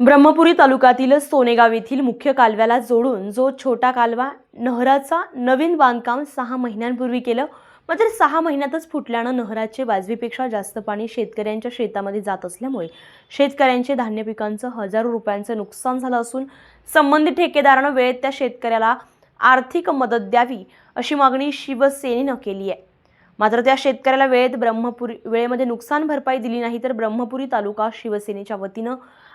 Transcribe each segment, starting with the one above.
ब्रह्मपुरी तालुक्यातील सोनेगाव येथील मुख्य कालव्याला जोडून जो छोटा कालवा नहराचा नवीन बांधकाम सहा महिन्यांपूर्वी केलं मात्र सहा महिन्यातच फुटल्यानं नहराचे वाजवीपेक्षा जास्त पाणी शेतकऱ्यांच्या शेतामध्ये जात असल्यामुळे शेतकऱ्यांचे धान्य पिकांचं हजारो रुपयांचं नुकसान झालं असून संबंधित ठेकेदारानं वेळेत त्या शेतकऱ्याला आर्थिक मदत द्यावी अशी मागणी शिवसेनेनं केली आहे. मात्र त्या शेतकऱ्याला वेळेत ब्रह्मपुरी वेळेमध्ये नुकसान भरपाई दिली नाही तर ब्रह्मपुरी तालुका शिवसेनेच्या वतीनं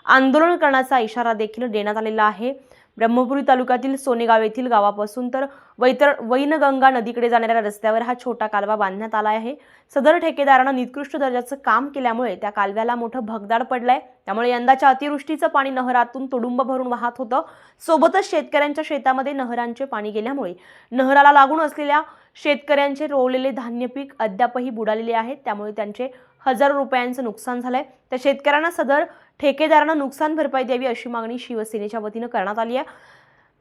आंदोलन करण्याचा इशारा देखील देण्यात आलेला आहे. ब्रह्मपुरी तालुक्यातील सोनेगाव येथील गावापासून तर वैतर वैनगंगा नदीकडे जाणाऱ्या रस्त्यावर हा छोटा कालवा बांधण्यात आला आहे. सदर ठेकेदारानं निकृष्ट दर्जाचं काम केल्यामुळे त्या कालव्याला मोठं भगदाड पडलंय. त्यामुळे यंदाच्या अतिवृष्टीचं पाणी नहरातून तुडुंब भरून वाहत होतं. सोबतच शेतकऱ्यांच्या शेतामध्ये नहरांचे पाणी गेल्यामुळे नहराला लागून असलेल्या शेतकऱ्यांचे रोवलेले धान्य पीक अद्यापही बुडालेले आहेत. त्यामुळे त्यांचे हजारो रुपयांचं नुकसान झालंय. त्या शेतकऱ्यांना सदर ठेकेदारांना नुकसान भरपाई द्यावी अशी मागणी शिवसेनेच्या वतीनं करण्यात आली आहे.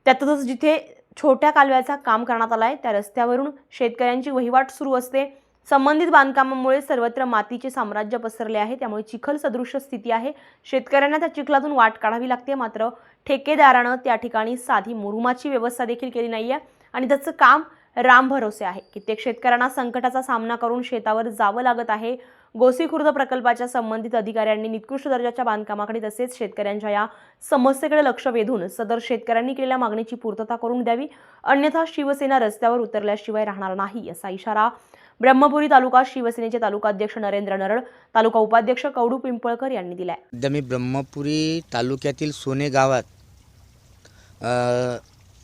त्यातच जिथे छोट्या कालव्याचा काम करण्यात आलाय त्या रस्त्यावरून शेतकऱ्यांची वहिवाट सुरू असते. संबंधित बांधकामामुळे सर्वत्र मातीचे साम्राज्य पसरले आहे त्यामुळे चिखल सदृश स्थिती आहे. शेतकऱ्यांना त्या चिखलातून वाट काढावी लागते मात्र ठेकेदारानं त्या ठिकाणी साधी मुरुमाची व्यवस्था देखील केली नाही आहे आणि त्याचं काम राम भरोसे आहे. कित्येक शेतकऱ्यांना संकटाचा सामना करून शेतावर जावं लागत आहे. गोसीखुर्द प्रकल्पाच्या संबंधित अधिकाऱ्यांनी निकृष्ट दर्जाच्या बांधकामाकडे तसेच शेतकऱ्यांच्या या समस्येकडे लक्ष वेधून सदर शेतकऱ्यांनी केलेल्या मागणीची पूर्तता करून द्यावी. अन्यथा शिवसेना रस्त्यावर उतरल्याशिवाय राहणार नाही असा इशारा ब्रह्मपुरी तालुका शिवसेनेचे तालुका अध्यक्ष नरेंद्र नरळ तालुका उपाध्यक्ष कवडू पिंपळकर यांनी दिलाय. सध्या मी ब्रह्मपुरी तालुक्यातील सोने गावात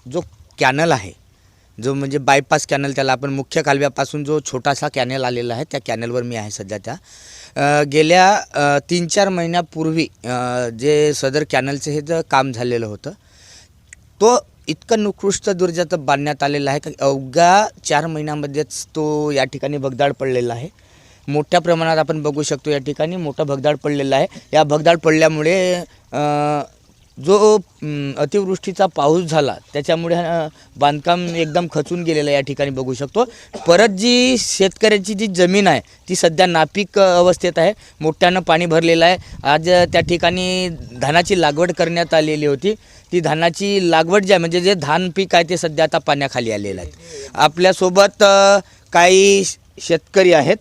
जो कॅनल आहे जो म्हणजे बायपास कॅनल त्याला आपण मुख्य कालव्यापासून जो छोटासा कॅनल आलेला आहे त्या कॅनलवर मी आहे सध्या त्या. गेल्या तीन चार महिन्यापूर्वी जे सदर कॅनलचं हे जर काम झालेलं होतं तो इतकं निकृष्ट दर्जाचं बांधण्यात आलेला आहे का अवघ्या चार महिन्यामध्येच तो या ठिकाणी भगदाड पडलेला आहे. मोठ्या प्रमाणात आपण बघू शकतो या ठिकाणी मोठा भगदाड पडलेला आहे. या भगदाड पडल्यामुळे जो अतिवृष्टीचा पाऊस झाला त्याच्यामुळे बांधकाम एकदम खचून गेलेलं या ठिकाणी बघू शकतो. परत जी शेतकऱ्याची जी जमीन आहे ती सध्या नापीक अवस्थेत आहे. मोठ्यानं पाणी भरलेलं आहे. आज त्या ठिकाणी धानाची लागवड करण्यात आलेली होती. ती धानाची लागवड जी आहे म्हणजे जे धान पीक आहे ते सध्या आता पाण्याखाली आलेलं आहे. आपल्यासोबत काही शेतकरी आहेत.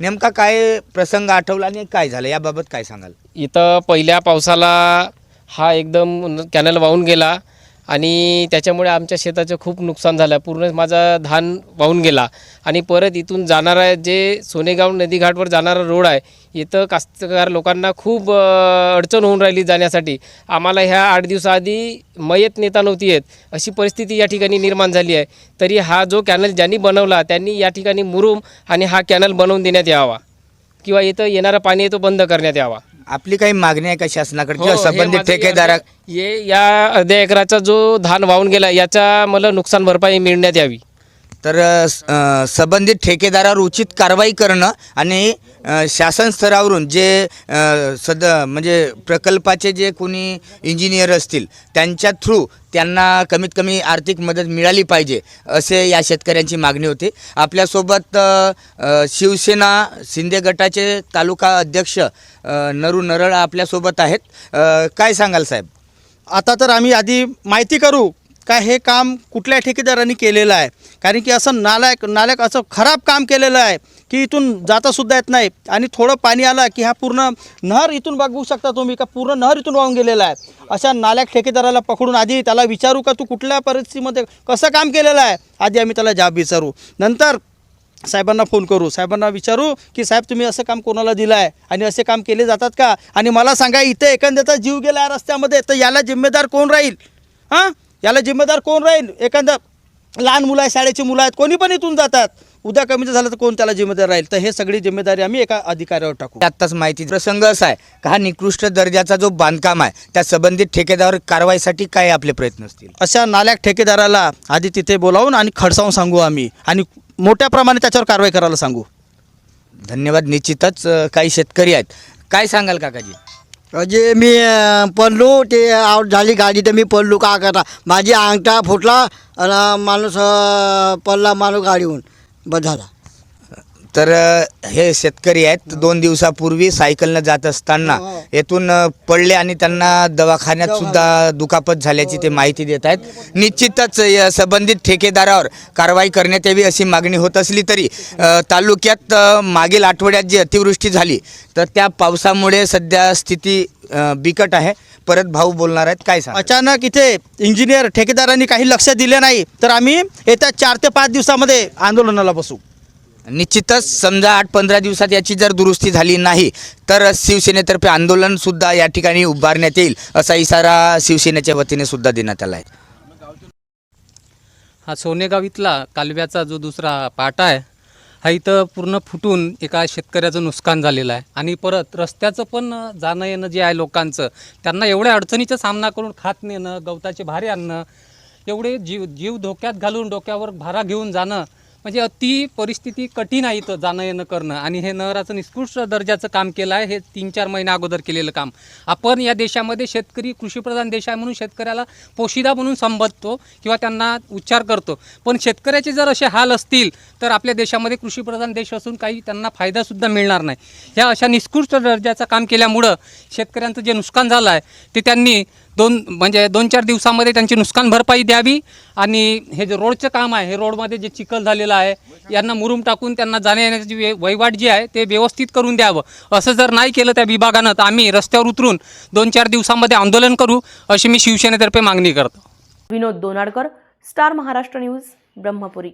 नेमका काय प्रसंग आठवला आणि काय झालं? याबाबत काय सांगाल? इथं पहिल्या पावसाला हा एकदम कॅनल वाहून गेला आणि त्याच्यामुळे आमच्या शेताचं खूप नुकसान झालं. पूर्ण माझा धान वाहून गेला. आणि परत इथून जाणारा जे सोनेगाव नदीघाटवर जाणारा रोड आहे इथं कास्तकार लोकांना खूप अडचण होऊन राहिली जाण्यासाठी. आम्हाला ह्या आठ दिवसाआधी मयत नेता नव्हती येत. अशी परिस्थिती या ठिकाणी निर्माण झाली आहे. तरी हा जो कॅनल ज्यांनी बनवला त्यांनी या ठिकाणी मुरुम आणि हा कॅनल बनवून देण्यात यावा. किंवा इथं येणारं पाणी आहे तो बंद करण्यात यावा. आपली काही मागणी आहे का शासनाकडे हो, किंवा हे संबंधित माझं ठेकेदारा या- ये या अर्ध्या एकराचा जो धान वाहून गेला याचा मला नुकसान भरपाई मिळण्यात यावी. तर अ, संबंधित ठेकेदारावर उचित कारवाई करणं आणि अ, शासन स्तरावरून जे अ, सद म्हणजे प्रकल्पाचे जे कोणी इंजिनियर असतील त्यांच्या थ्रू त्यांना कमीत कमी आर्थिक मदत मिळाली पाहिजे असे या शेतकऱ्यांची मागणी होती. आपल्यासोबत अ, अ, शिवसेना शिंदे गटाचे तालुका अध्यक्ष अ, नरू नरळ आपल्यासोबत आहेत. अ, काय सांगाल साहेब? आता तर आम्ही आधी माहिती करू का हे काम कुठल्या ठेकेदारांनी केलेलं आहे? कारण की असं नालायक नालायक असं खराब काम केलेलं आहे की इथून जातासुद्धा येत नाही. आणि थोडं पाणी आलं की हा पूर्ण नहर इथून बघू शकता तुम्ही का पूर्ण नहर इथून वाहून गेलेला आहे. अशा नालायक ठेकेदाराला पकडून आधी त्याला विचारू का तू कुठल्या परिस्थितीमध्ये कसं काम केलेलं आहे? आधी आम्ही त्याला जाब विचारू. नंतर साहेबांना फोन करू. साहेबांना विचारू की साहेब तुम्ही असं काम कोणाला दिलं आहे? आणि असे काम केले जातात का? आणि मला सांगा इथे एखाद्याचा जीव गेला आहे रस्त्यामध्ये तर याला जिम्मेदार कोण राहील? हां? याला जिम्मेदार कोण राहील? एखादा लहान मुलं आहे शाळेची मुलं आहेत कोणी पण इथून जातात. उद्या कमी झालं तर कोण त्याला जिम्मेदार राहील? तर हे सगळी जिम्मेदारी आम्ही एका अधिकाऱ्यावर टाकू. आत्ताच माहिती प्रसंग असा आहे का हा निकृष्ट दर्जाचा जो बांधकाम आहे त्या संबंधित ठेकेदार कारवाईसाठी काय आपले प्रयत्न असतील? अशा नाल्याक ठेकेदाराला आधी तिथे बोलावून आणि खडसावून सांगू आम्ही. आणि मोठ्या प्रमाणे त्याच्यावर कारवाई करायला सांगू. धन्यवाद. निश्चितच काही शेतकरी आहेत. काय सांगाल काकाजी? जे मी पडलो ते आउट झाली गाडी तर मी पडलो. का करता? माझी अंगठा फुटला आणि माणूस पडला माणूस गाडीहून. बस झाला. तर हे शेतकरी आहेत. दोन दिवसापूर्वी सायकलनं जात असताना येथून पडले आणि त्यांना दवाखान्यात सुद्धा दुखापत झाल्याची ते माहिती देत आहेत. निश्चितच या संबंधित ठेकेदारावर कारवाई करण्यात यावी अशी मागणी होत असली तरी तालुक्यात मागील आठवड्यात जी अतिवृष्टी झाली तर त्या पावसामुळे सध्या स्थिती बिकट आहे. परत भाऊ बोलणार आहेत. काय सांग अचानक इथे इंजिनियर ठेकेदारांनी काही लक्ष दिले नाही तर आम्ही येत्या चार ते पाच दिवसामध्ये आंदोलनाला बसू. निश्चितच समजा आठ पंधरा दिवसात याची जर दुरुस्ती झाली नाही तर शिवसेनेतर्फे आंदोलनसुद्धा या ठिकाणी उभारण्यात येईल असा इशारा शिवसेनेच्या वतीने सुद्धा देण्यात आला आहे. हा सोनेगाव इथला कालव्याचा जो दुसरा पाटा आहे हा इथं पूर्ण फुटून एका शेतकऱ्याचं नुकसान झालेलं आहे. आणि परत रस्त्याचं पण जाणं येणं जे आहे लोकांचं त्यांना एवढ्या अडचणीचा सामना करून खात नेणं गवताचे भारे आणणं एवढे जीव जीव धोक्यात घालून डोक्यावर भारा घेऊन जाणं म्हणजे अति परिस्थिती कठीण आहे इथं जाणं येणं करणं. आणि हे नहराचं निकृष्ट दर्जाचं काम केलं आहे हे तीन चार महिन्या अगोदर केलेलं काम. आपण या देशामध्ये शेतकरी कृषीप्रधान देश आहे म्हणून शेतकऱ्याला पोशिदा म्हणून संबोधतो किंवा त्यांना उच्चार करतो. पण शेतकऱ्याचे जर असे हाल असतील तर आपल्या देशामध्ये कृषीप्रधान देश असून काही त्यांना फायदासुद्धा मिळणार नाही. ह्या अशा निकृष्ट दर्जाचं काम केल्यामुळं शेतकऱ्यांचं जे नुकसान झालं आहे ते त्यांनी दोन म्हणजे दोन चार दिवसामध्ये त्यांची नुकसान भरपाई द्यावी आणि हे जे रोडचं काम आहे हे रोडमध्ये जे चिखल झालेलं आहे यांना मुरुम टाकून त्यांना जाण्या येण्याची वे वहिवाट जी आहे ते व्यवस्थित करून द्यावं. असं जर नाही केलं त्या विभागानं तर आम्ही रस्त्यावर उतरून दोन चार दिवसामध्ये आंदोलन करू अशी मी शिवसेनेतर्फे मागणी करतो. Vinod Donadkar star Maharashtra news Brahmapuri.